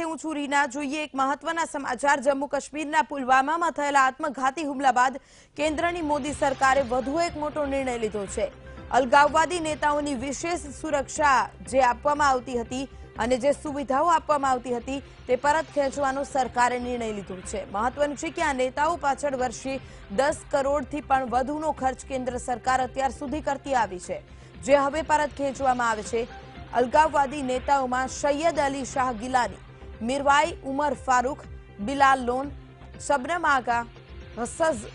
સાથે હું છું રીના. જોઈએ એક મહત્વના સમાચાર. જમ્મુ કાશ્મીરના પુલવામામાં થયેલા આત્મઘાતી હુમલા બાદ કેન્દ્રની મોદી સરકારે વધુ એક મોટો નિર્ણય લીધો છે. અલગાવવાદી નેતાઓની વિશેષ સુરક્ષા જે આપવામાં આવતી હતી અને જે સુવિધાઓ આપવામાં આવતી હતી તે પરત ખેંચવાનો સરકારે નિર્ણય લીધો છે. મહત્વનું છે કે આ નેતાઓ પાછળ વર્ષે દસ કરોડથી પણ વધુનો ખર્ચ કેન્દ્ર સરકાર અત્યાર સુધી કરતી આવી છે, જે હવે પરત ખેંચવામાં આવે છે. અલગાવવાદી નેતાઓમાં સૈયદ અલી શાહ ગિલાની મિરવાઈ, ઉમર ફારૂક, બિલાલ લોન શબનમ આગા હસઝ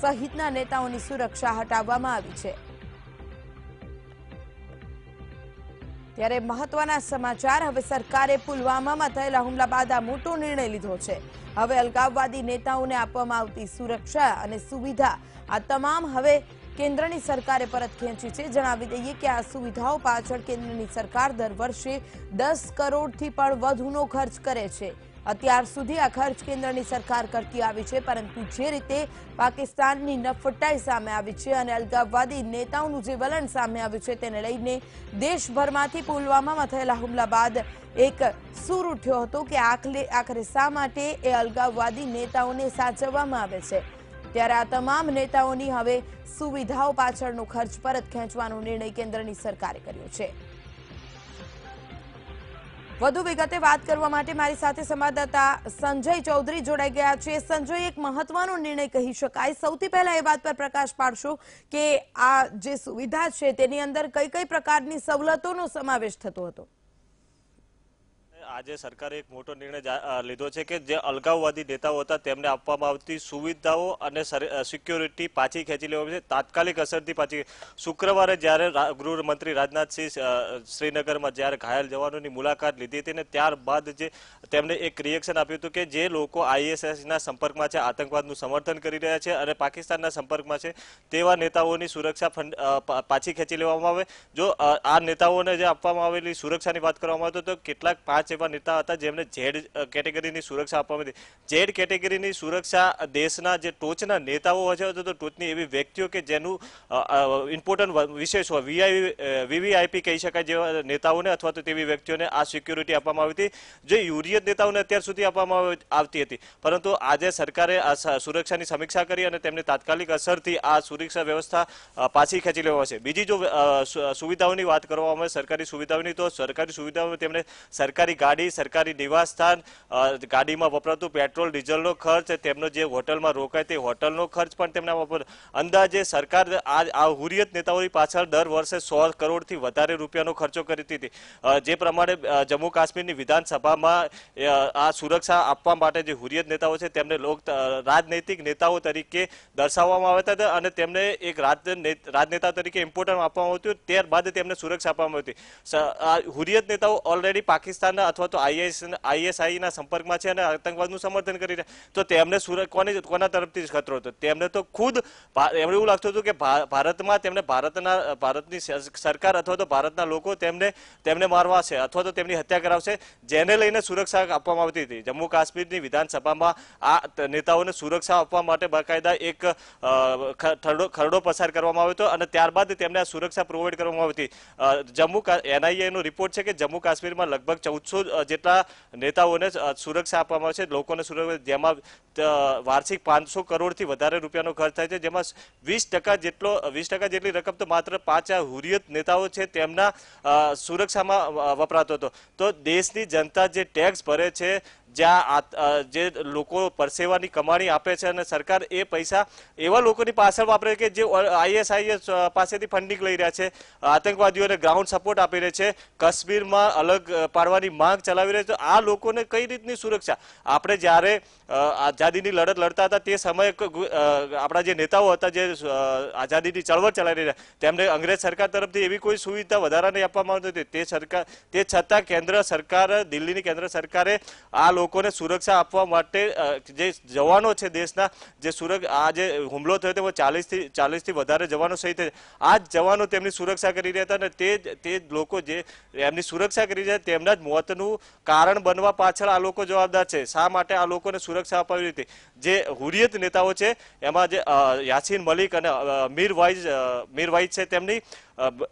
સહિતના નેતાઓની સુરક્ષા હટાવવામાં આવી છે. ત્યારે મહત્વના સમાચાર, હવે સરકારે પુલવામામાં થયેલા હુમલા બાદ આ મોટો નિર્ણય લીધો છે. હવે અલગાવવાદી નેતાઓને આપવામાં આવતી સુરક્ષા અને સુવિધા, આ તમામ હવે કેન્દ્રની સરકારે પરત ખેંચી છે. જણાવી દઈએ કે આ સુવિધાઓ પાછળ કેન્દ્રની સરકાર દર વર્ષે દસ કરોડથી પણ વધુનો ખર્ચ કરે છે. અત્યાર સુધી આ ખર્ચ કેન્દ્રની સરકાર કરતી આવી છે, પરંતુ જે રીતે પાકિસ્તાનની નફટાઈ સામે આવી છે અને અલગાવવાદી નેતાઓનું જે વલણ સામે આવ્યું છે તેને લઈને દેશભરમાંથી પુલવામામાં થયેલા હુમલા બાદ એક સૂર ઉઠ્યો હતો કે આખરે આખરે શા માટે એ અલગાવવાદી નેતાઓને સાચવવામાં આવે છે? ત્યારે આ તમામ નેતાઓની હવે સુવિધાઓ પાછળનો ખર્ચ પરત ખેંચવાનો નિર્ણય કેન્દ્રની સરકારે કર્યો છે. વધુ વિગતે વાત કરવા માટે મારી સાથે સંવાદદાતા સંજય ચૌધરી જોડાઈ ગયા છે. સંજય, એક મહત્વનો નિર્ણય કહી શકાય. સૌથી પહેલા એ વાત પર પ્રકાશ પાડશો કે આ જે સુવિધા છે તેની અંદર કઈ કઈ પ્રકારની સવલતોનો સમાવેશ થતો હતો? આજે સરકારે એક મોટો નિર્ણય લીધો છે કે જે અલગાવવાદી નેતાઓ હતા તેમને આપવામાં આવતી સુવિધાઓ અને સિક્યોરિટી પાછી ખેંચી લેવામાં છે. તાત્કાલિક અસરથી પાછી શુક્રવારે જ્યારે ગૃહમંત્રી રાજનાથસિંહ શ્રીનગરમાં જ્યારે ઘાયલ જવાનોની મુલાકાત લીધી હતી ને ત્યારબાદ જે તેમણે એક રિએક્શન આપ્યું હતું કે જે લોકો આઈએસએસના સંપર્કમાં છે, આતંકવાદનું સમર્થન કરી રહ્યા છે અને પાકિસ્તાનના સંપર્કમાં છે તેવા નેતાઓની સુરક્ષા પાછી ખેંચી લેવામાં આવે. જો આ નેતાઓને જે આપવામાં આવેલી સુરક્ષાની વાત કરવામાં આવે તો કેટલાક પાંચ નેતા હતા જેમને ઝેડ કેટેગરીની સુરક્ષા આપવામાં હતી. ઝેડ કેટેગરીની સુરક્ષા દેશના જે ટોચના નેતાઓ હોય છે તો ટોચની એવી વ્યક્તિઓ કે જેનું ઇમ્પોર્ટન્ટ વિશેષ હોય વીઆઈ વીવીઆઈપી કહી શકાય જેવા નેતાઓને અથવા તો તેવી વ્યક્તિઓને આ સિક્યુરિટી આપવામાં આવી હતી, જે યુરિયત નેતાઓને અત્યાર સુધી આપવામાં આવતી હતી. પરંતુ આજે સરકારે સુરક્ષાની સમીક્ષા કરી અને તેમને તાત્કાલિક અસરથી આ સુરક્ષા વ્યવસ્થા પાછી ખેંચી લેવામાં આવશે. બીજી જો સુવિધાઓની વાત કરવામાં આવે, સરકારી સુવિધાઓની, તો સરકારી સુવિધાઓ તેમણે સરકારી ગાડી, સરકારી નિવાસસ્થાન ગાડીમાં વપરાતું પેટ્રોલ, ડીઝલનો ખર્ચ, તેમનો જે હોટલમાં રોકાય તે હોટલનો ખર્ચ પણ તેમના વપર અંદાજે સરકાર આ હુરિયત નેતાઓની પાછળ દર વર્ષે સો કરોડથી વધારે રૂપિયાનો ખર્ચો કરતી હતી. જે પ્રમાણે જમ્મુ કાશ્મીરની વિધાનસભામાં આ સુરક્ષા આપવા માટે જે હુરિયત નેતાઓ છે, તેમને લોક રાજનૈતિક નેતાઓ તરીકે દર્શાવવામાં આવતા હતા અને તેમને એક રાજને- રાજનેતા તરીકે ઇમ્પોર્ટન્ટ આપવામાં આવતું ત્યારબાદ તેમને સુરક્ષા આપવામાં આવતી સ- આ હુરિયત નેતાઓ ઓલરેડી પાકિસ્તાનના અથવા તો આઈએસ આઈએસઆઈના સંપર્કમાં છે અને આતંકવાદનું સમર્થન કરી રહ્યા તો તેમને સુરત કોની કોના તરફથી ખતરો હતો? તેમને તો ખુદ એમને એવું લાગતું હતું કે ભારતમાં તેમને ભારતના ભારતની સરકાર અથવા તો ભારતના લોકો તેમને તેમને મારવા છે અથવા તો તેમની હત્યા કરાવશે, જેને લઈને સુરક્ષા આપવામાં આવતી હતી. જમ્મુ કાશ્મીરની વિધાનસભામાં આ નેતાઓને સુરક્ષા આપવા માટે બાકાયદા એક ખરડો પસાર કરવામાં આવ્યો હતો અને ત્યારબાદ તેમને આ સુરક્ષા પ્રોવાઈડ કરવામાં આવી હતી. જમ્મુ એનઆઈએ નો રિપોર્ટ છે કે જમ્મુ કાશ્મીરમાં લગભગ ચૌદસો જેટલા નેતાઓને સુરક્ષા આપવામાં આવે છે લોકોને સુરક્ષા, જેમાં વાર્ષિક પાંચસો કરોડથી વધારે રૂપિયાનો ખર્ચ થાય છે, જેમાં વીસ જેટલો, વીસ જેટલી રકમ તો માત્ર પાંચ આ હુરિયત નેતાઓ છે, તેમના સુરક્ષામાં વપરાતો હતો. તો દેશની જનતા જે ટેક્સ ભરે છે જ્યાં જે લોકો પરસેવાની કમાણી આપે છે અને સરકાર એ પૈસા એવા લોકોની પાછળ વાપરે કે જે આઈએસઆઈએસ પાસેથી ફંડિંગ લઈ રહ્યા છે, આતંકવાદીઓને ગ્રાઉન્ડ સપોર્ટ આપી રહ્યા છે, કાશ્મીરમાં અલગ પાડવાની માંગ ચલાવી રહ્યા છે. આ લોકોને કઈ રીતની સુરક્ષા? આપણે જ્યારે આઝાદીની લડત લડતા હતા તે સમયે આપણા જે નેતાઓ હતા જે આઝાદીની ચળવળ ચલાવી રહ્યા, તેમને અંગ્રેજ સરકાર તરફથી એવી કોઈ સુવિધા વધારા નહીં આપવામાં આવતી હતી. તે સરકાર, તે છતાં કેન્દ્ર સરકાર, દિલ્હીની કેન્દ્ર સરકારે આ લોકોને સુરક્ષા આપવા માટે જે જવાનો છે દેશના, જે સુરક્ષ, આ જે હુમલો થયો તેમાં ચાલીસથી ચાલીસથી વધારે જવાનો શહીદ થયા. આ જ જવાનો તેમની સુરક્ષા કરી રહ્યા હતા અને તે તે લોકો જે એમની સુરક્ષા કરી રહ્યા તેમના જ મોતનું કારણ બનવા પાછળ આ લોકો જવાબદાર છે. શા માટે આ લોકોને સુરક્ષા અપાવી હતી? જે હુરિયત નેતાઓ છે, એમાં જે યાસીન મલિક અને મીર વાઇઝ મીર વાઇઝ છે તેમની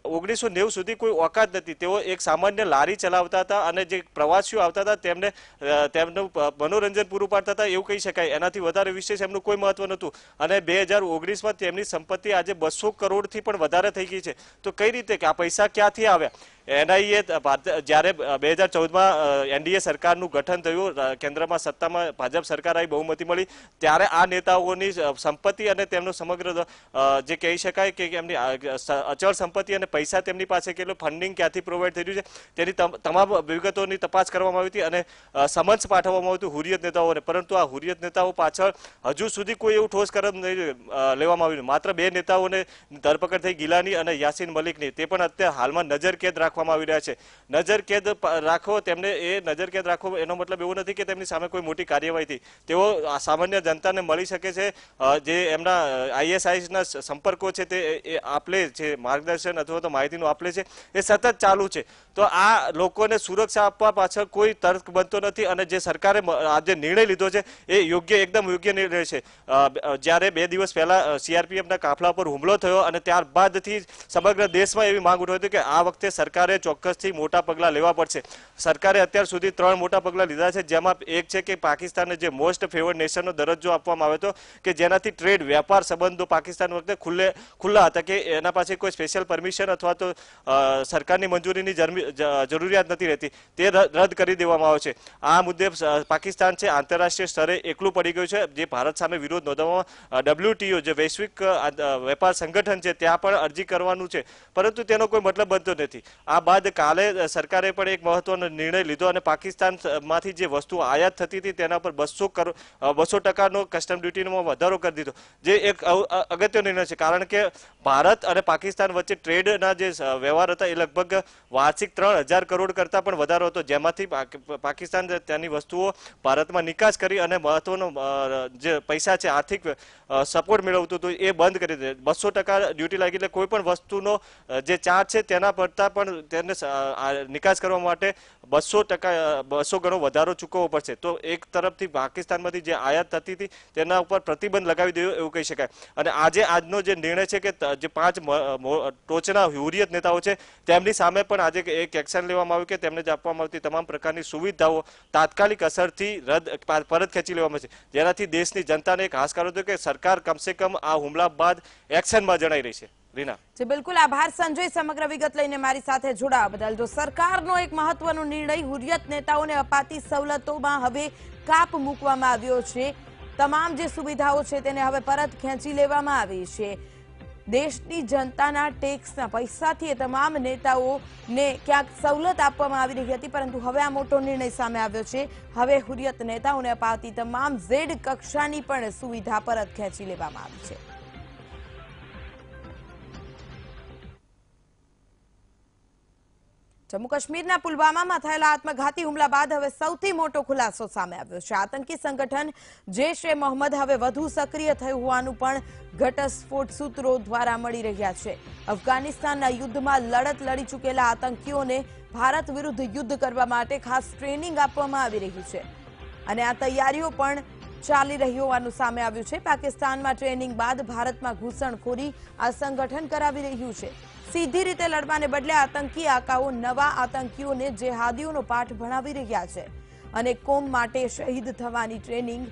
ઓગણીસો નેવું સુધી કોઈ ઓકાત નથી. તેઓ એક સામાન્ય લારી ચલાવતા હતા અને જે પ્રવાસીઓ આવતા હતા તેમને તેમનું મનોરંજન પૂરું પાડતા હતા એવું કહી શકાય. એનાથી વધારે વિશેષ એમનું કોઈ મહત્વ નહોતું. અને બે હજાર ઓગણીસમાં તેમની સંપત્તિ આજે બસો કરોડથી પણ વધારે થઈ ગઈ છે. તો કઈ રીતે કે આ પૈસા ક્યાંથી આવ્યા? એનઆઈએ જ્યારે બે હજાર ચૌદમાં એનડીએ સરકારનું ગઠન થયું કેન્દ્રમાં સત્તામાં ભાજપ સરકાર આવી બહુમતી મળી, ત્યારે આ નેતાઓની સંપત્તિ અને તેમનો સમગ્ર જે કહી શકાય કે એમની અચળ સંપત્તિ અને પૈસા તેમની પાસે કેટલું ફંડિંગ ક્યાંથી પ્રોવાઈડ રહ્યું છે, તેની તમ- તમામ વિગતોની તપાસ કરવામાં આવી હતી અને સમન્સ પાઠવવામાં આવ્યું હતું હુરિયત નેતાઓને, પરંતુ આ હુરિયત નેતાઓ પાછળ હજુ સુધી કોઈ એવું ઠોસ કદમ નહીં લેવામાં આવ્યું. માત્ર બે નેતાઓને ધરપકડ થઈ, ગિલાની અને યાસીન મલિકની. તે પણ અત્યારે હાલમાં નજર કેદ રાખવામાં આવી રહ્યા છે. નજર કેદ રાખો, તેમને એ નજર કેદ રાખવો એનો મતલબ એવો નથી કે તેમની સામે કોઈ મોટી કાર્યવાહી થઈ તેઓ સામાન્ય જનતાને મળી શકે છે જે એમના આઈએસઆઈ ના સંપર્કો છે તે આપલે છે, માર્ગદર્શન અથવા તો માહિતીનું આપલે છે, એ સતત ચાલુ છે. તો આ લોકોને સુરક્ષા આપવા પાછળ કોઈ તર્ક બનતો નથી અને જે સરકારે આજે નિર્ણય લીધો છે, એ યોગ્ય, એકદમ યોગ્ય નિર્ણય છે. જ્યારે બે દિવસ પહેલા સીઆરપીએફના કાફલા પર હુમલો થયો અને ત્યારબાદથી સમગ્ર દેશમાં એવી માંગ ઉઠી હતી કે આ વખતે સરકારે ચોક્કસથી મોટા પગલાં લેવા પડશે. સરકારે અત્યાર સુધી ત્રણ મોટા પગલાં લીધા છે, જેમાં એક છે કે પાકિસ્તાનને જે મોસ્ટ ફેવર્ડ નેશનનો દરજ્જો આપવામાં આવ્યો હતો, કે જેનાથી ટ્રેડ વેપાર સંબંધો પાકિસ્તાન વખતે ખુલ્લે, ખુલ્લા હતા કે એના પાસે કોઈ સ્પેશિયલ પરમિશન અથવા તો સરકારની મંજૂરીની જરૂરિયાત નથી રહેતી. તે રદ કરી દેવામાં આવે છે. આ મુદ્દે પાકિસ્તાન છે આંતરરાષ્ટ્રીય સ્તરે એકલું પડી ગયું છે, જે ભારત સામે વિરોધ નોંધાવવામાં ડબલ્યુટીઓ જે વૈશ્વિક વેપાર સંગઠન છે, ત્યાં પણ અરજી કરવાનું છે. પરંતુ તેનો કોઈ મતલબ બનતો નથી. આ બાદ કાલે સરકારે પણ એક મહત્વનો નિર્ણય લીધો અને પાકિસ્તાનમાંથી જે વસ્તુ આયાત થતી હતી તેના પર બસો કરોડ બસો ટકાનો કસ્ટમ ડ્યુટીનો વધારો કરી દીધો. જે એક અગત્યનો નિર્ણય છે, કારણ કે ભારત અને પાકિસ્તાન વચ્ચે ટ્રેડના જે વ્યવહાર હતા એ લગભગ વાર્ષિક ત્રણ કરોડ કરતાં પણ વધારો હતો, જેમાંથી પાકિસ્તાન તેની વસ્તુઓ ભારતમાં નિકાસ કરી અને મહત્વનો જે પૈસા છે, આર્થિક સપોર્ટ મેળવતું હતું એ બંધ કરી દે બસો ડ્યુટી લાગી એટલે કોઈ પણ વસ્તુનો જે ચાર્જ છે તેના પડતા પણ તેને નિકાસ કરવા માટે બસો ટકા, બસો ગણો વધારો ચૂકવવો પડશે. તો એક તરફથી પાકિસ્તાનમાંથી જે આયાત થતી હતી, તેના ઉપર પ્રતિબંધ લગાવી દેવો એવું કહી શકાય. અને આજે આજનો જે નિર્ણય છે કે જે પાંચ ટોચના હુરિયત નેતાઓ છે, તેમની સામે પણ આજે એક એક્શન લેવામાં આવ્યું કે તેમને જે આપવામાં આવતી તમામ પ્રકારની સુવિધાઓ તાત્કાલિક અસરથી રદ પરત ખેંચી લેવામાં છે જેનાથી દેશની જનતાને એક હાશકારો હતો કે સરકાર કમસે કમ આ હુમલા બાદ એક્શનમાં જણાઈ રહી છે. જી, બિલકુલ આભાર સંજય, સમગ્ર વિગત લઈને મારી સાથે જોડાવા બદલ. જો સરકારનો એક મહત્વનો નિર્ણય હુરિયત નેતાઓને અપાતી સવલતોમાં હવે કાપ મૂકવામાં આવ્યો છે. તમામ જે સુવિધાઓ છે તેને હવે પરત ખેંચી લેવામાં આવી છે. દેશની જનતાના ટેક્સના પૈસાથી એ તમામ નેતાઓને ક્યાંક સવલત આપવામાં આવી રહી હતી, પરંતુ હવે આ મોટો નિર્ણય સામે આવ્યો છે. હવે હુરિયત નેતાઓને અપાતી તમામ ઝેડ કક્ષાની પણ સુવિધા પરત ખેંચી લેવામાં આવી છે. જમ્મુ કાશ્મીરના પુલવામામાં થયેલા આત્મઘાતી હુમલા બાદ હવે સૌથી મોટો ખુલાસો સામે આવ્યો છે. આતંકી સંગઠન જૈશ એ મોહમ્મદ હવે વધુ સક્રિય થયું હોવાનું પણ ઘટસ્ફોટ સૂત્રો દ્વારા મળી રહ્યા છે. અફઘાનિસ્તાનના યુદ્ધમાં લડત લડી ચૂકેલા આતંકીઓને ભારત વિરુદ્ધ યુદ્ધ કરવા માટે ખાસ ટ્રેનિંગ આપવામાં આવી રહી છે. અને આ તૈયારીઓ પણ ચાલી રહી હોવાનું સામે આવ્યું છે. પાકિસ્તાનમાં ટ્રેનિંગ બાદ ભારતમાં ઘૂસણખોરી આ સંગઠન કરાવી રહ્યું છે. સીધી રીતે લડવાને બદલે આતંકી આકાઓ નવા આતંકીઓને જેહાદીઓનો પાઠ ભણાવી રહ્યા છે અને કોમ માટે શહીદ થવાની ટ્રેનિંગ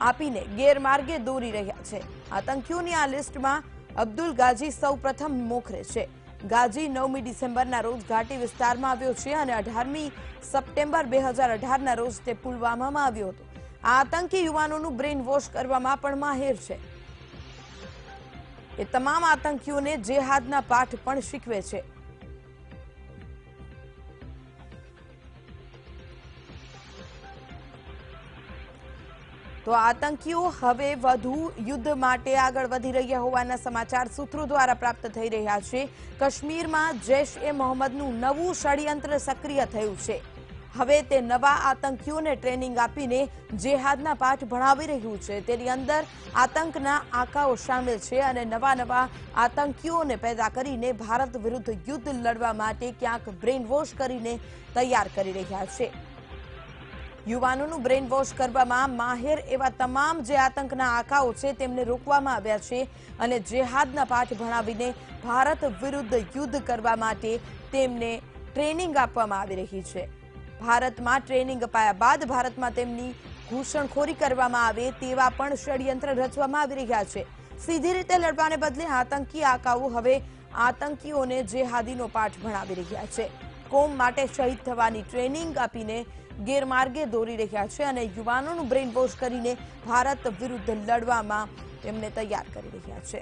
આપીને ગેરમાર્ગે દોરી રહ્યા છે. આતંકીઓની આ લિસ્ટમાં અબ્દુલ ગાજી સૌ મોખરે છે. ગાજી નવમી ડિસેમ્બરના રોજ ઘાટી વિસ્તારમાં આવ્યો છે અને અઢારમી સપ્ટેમ્બર બે હજાર અઢારના રોજ તે પુલવામામાં આવ્યો હતો. આ આતંકી યુવાનોનું બ્રેઇન વોશ કરવામાં પણ માહેર છે. એ તમામ આતંકીઓને જેહાદના પાઠ પણ શીખવે છે. તો આતંકીઓ હવે વધુ યુદ્ધ માટે આગળ વધી રહ્યા હોવાના સમાચાર સૂત્રો દ્વારા પ્રાપ્ત થઈ રહ્યા છે. કાશ્મીરમાં જૈશ એ મોહમ્મદનું નવું ષડયંત્ર સક્રિય થયું છે. હવે તે નવા આતંકીઓને ટ્રેનિંગ આપીને જેહાદના પાઠ ભણાવી રહ્યું છે. તેની અંદર આતંકના આંકાઓ સામેલ છે અને નવા નવા આતંકીઓને પેદા કરીને ભારત વિરુદ્ધ યુદ્ધ લડવા માટે ક્યાંક બ્રેન વોશ કરીને તૈયાર કરી રહ્યા છે. યુવાનોનું બ્રેન વોશ કરવામાં માહેર એવા તમામ જે આતંકના આંકાઓ છે તેમને રોકવામાં આવ્યા છે અને જેહાદના પાઠ ભણાવીને ભારત વિરુદ્ધ યુદ્ધ કરવા માટે તેમને ટ્રેનિંગ આપવામાં આવી રહી છે. ભારતમાં ટ્રેનિંગ અપાયા બાદ ભારતમાં તેમની ઘૂસણખોરી કરવામાં આવે તેવા પણ ષડયંત્ર રચવામાં આવી રહ્યા છે. સીધી રીતે લડવાને બદલે આતંકી આકાઓ હવે આતંકીઓને જેહાદીનો પાઠ ભણાવી રહ્યા છે. કોમ માટે શહીદ થવાની ટ્રેનિંગ આપીને ગેરમાર્ગે દોરી રહ્યા છે અને યુવાનોનું બ્રેઇન વોશ કરીને ભારત વિરુદ્ધ લડવામાં તેમને તૈયાર કરી રહ્યા છે.